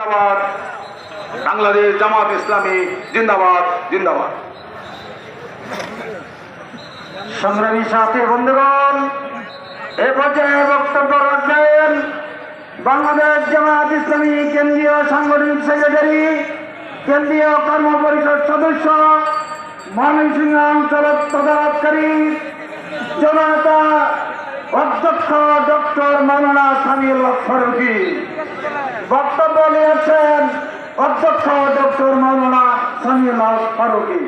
জিন্দাবাদ। বাংলাদেশ জামাত ইসলামী জিন্দাবাদ জিন্দাবাদ। সংগ্রামী সাথী বন্ধুগণ, এ পর্যায়ে বক্তব্য রাখবেন বাংলাদেশ জামাত ইসলামী কেন্দ্রীয় সাংগঠনিক সেক্রেটারি, কেন্দ্রীয় কর্ম পরিষদ সদস্য, ময়মনসিংহ অঞ্চল তদারতকারী জনতা অধ্যক্ষ ডক্টর মাওলানা সামিউল হক ফারুকি বক্তব্য নিয়েছেন অধ্যক্ষ ডক্টর মাওলানা সামিউল হক ফারুকি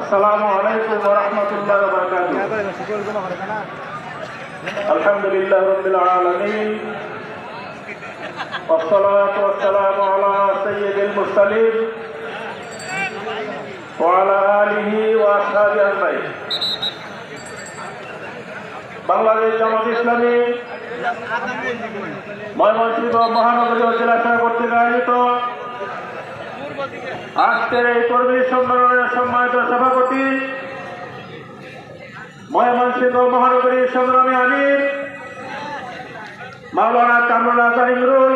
আসসালামু আলাইকুম ওয়া রাহমাতুল্লাহি ওয়া বারাকাতুহু الحمد لله رب العالمين والصلاة والسلام على سيد المرسلين وعلى آله وأصحابه أجمعين বাংলাদেশ জামাত ইসলামী ময়মনসিংহ মহানগরী ও জেলা শাখা কর্তৃক আয়োজিত আজকের এই কর্মী সম্মেলনের সম্মানিত সভাপতি ময়মনসিংহ মহানগরী সংগ্রামী আমির মাওলানা কামরুল্লাহ তারিমরুল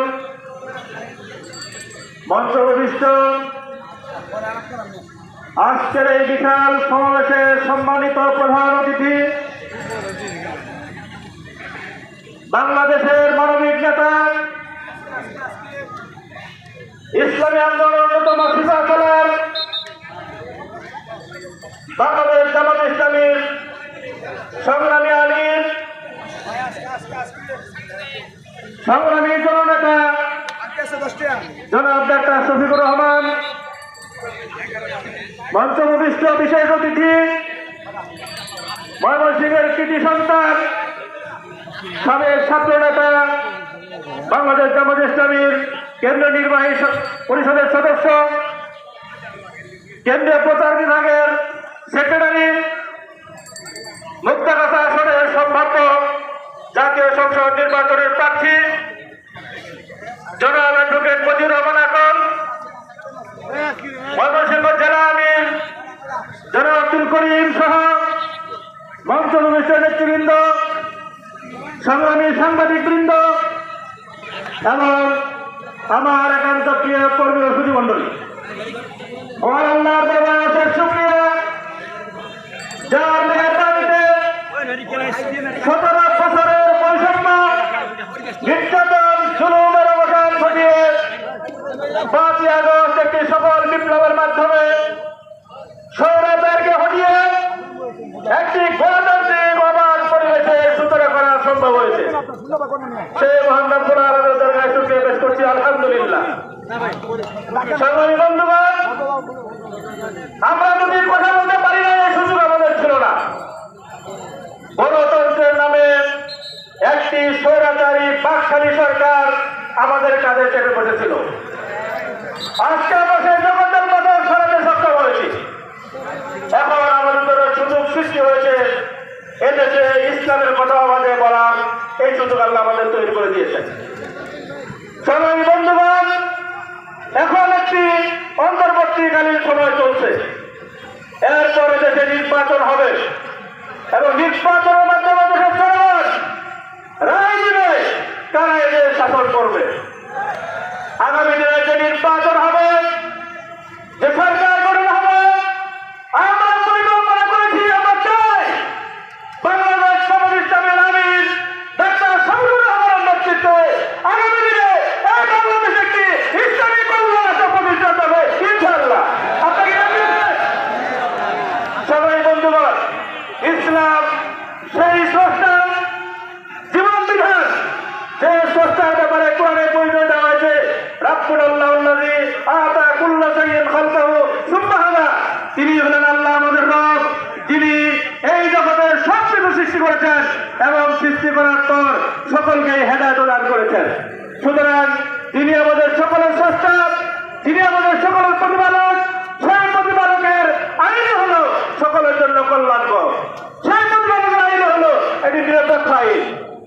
মঞ্চ প্রবিষ্ট আজকের এই বিশাল সমাবেশের সম্মানিত প্রধান অতিথি বাংলাদেশের মানবিক নেতা, ইসলামী আন্দোলন অন্যতম সিফাতলার বাংলাদেশ জামাত ইসলামীর সংগ্রামী আলীর সংগ্রামী জননেতা, জনাব ডাক্তার শফিকুর রহমান, মঞ্চভূমিষ্ঠ বিশেষ অতিথি, ময়মনসিংহের কৃতি সন্তান সাবেক ছাত্র নেতা বাংলাদেশ জামাত ইসলামীর কেন্দ্রীয় নির্বাহী পরিষদের সদস্য, কেন্দ্রীয় প্রচার বিভাগের সেক্রেটারি মুক্তাগাছা আসনের সম্ভাব্য জাতীয় সংসদ নির্বাচনের প্রার্থী, জনাব অ্যাডভোকেট মজিউর রহমান আকন ময়মনসিংহ জেলা আমির জনাব আব্দুল করিম সহ মঞ্চ অনুষ্ঠান নেতৃবৃন্দ সংগ্রামী সাংবাদিক বৃন্দ এবং আমার একান্ত প্রিয় কর্মী সুধী মন্ডলী ঘটিয়ে পাঁচই আগস্ট একটি সফল বিপ্লবের মাধ্যমে সৌরতারকে আমরা যদি কথা বলতে পারি না, এই সুযোগ আমাদের ছিল না। গণতন্ত্রের নামে একটি স্বৈরাচারী বাকশালী সরকার আমাদের কাঁধে চেপে বসেছিল। আজকে আমরা সেই জগতের মতো সরাতে সক্ষম হয়েছি। এখন আমাদের সুযোগ সৃষ্টি হয়েছে, এদেশে ইসলামের কথা এই সুযোগ আল্লাহ আমাদের তৈরি করে দিয়েছেন। সংগ্রামী বন্ধুগণ, এখন একটি অন্তর্বর্তীকালীন সময় চলছে। এরপরে দেশে নির্বাচন হবে এবং নির্বাচনের মাধ্যমে দেশের জনগণ রায় দিবে কারা এদের শাসন করবে। আগামী দিনে যে নির্বাচন হবে যে সরকার গঠন হবে আমরা পরিকল্পনা করেছি আমরা চাই বাংলাদেশ সমাজ ইসলামের আমির ডাক্তার শামসুর রহমানের নেতৃত্বে আগামী দিনে এই বাংলাদেশ একটি ইসলামী কল্যাণ প্রতিষ্ঠা হবে ইনশাআল্লাহ আপনাকে রাজি আছেন? সবাই বন্ধুগণ ইসলাম সেই স্রষ্টা জীবন বিধান যে স্রষ্টার ব্যাপারে কোরআনে পরিচয় দেওয়া হয়েছে সৃষ্টি করেছেন এবং সৃষ্টি সকলকে হেদায়ত করেছেন। সুতরাং তিনি আমাদের সকলের স্রষ্টা তিনি আমাদের সকলের প্রতিপালক, সেই প্রতিপালকের আইন হলো সকলের জন্য কল্যাণকর। সেই হলো এটি নিরপেক্ষ